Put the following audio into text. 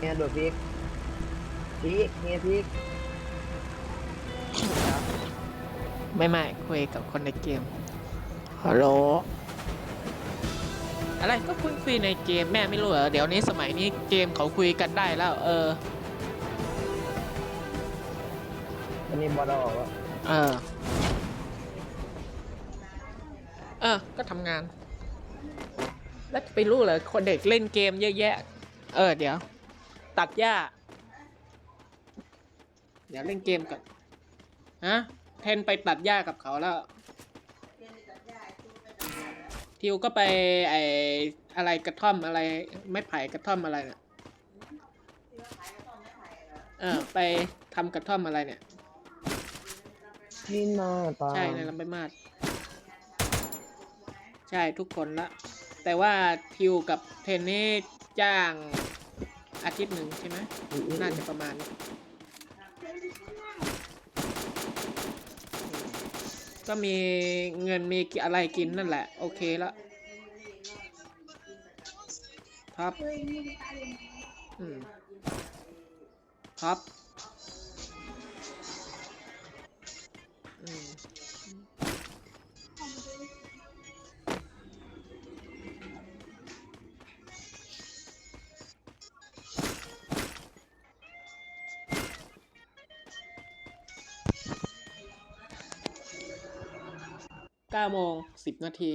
เนี่ยโดดพลิกพลิกเนี่ยพลิกไม่ไม่คุยกับคนในเกม ฮัลโหล อะไรก็คุยคุยในเกมแม่ไม่รู้เหรอ เดี๋ยวนี้สมัยนี้เกมเขาคุยกันได้แล้ว เออ อันนี้บอลเราออกแล้วเออ เออ ก็ทำงาน แล้วจะไปรู้เหรอ คนเด็กเล่นเกมเยอะแยะ เออ เดี๋ยว ตัดหญ้า เดี๋ยวเล่นเกมก่อนฮะเทนไปตัดหญ้ากับเขาแล้ว ทิวก็ไปไออะไรกระท่อมอะไรไม้ไผ่กระท่อมอะไรเนี่ยเออไปทำกระท่อมอะไรเนี่ย นี่หน้าตาใช่ในลำไปมาดใช่ทุกคนละ แต่ว่าทิวกับเทนนี่จ้าง อาทิตย์หนึ่งใช่ไหมน่าจะประมาณนี้ก็มีเงินมีอะไรกินนั่นแหละ โอเคละท็อปอืมท็อป 9โมง10 นาที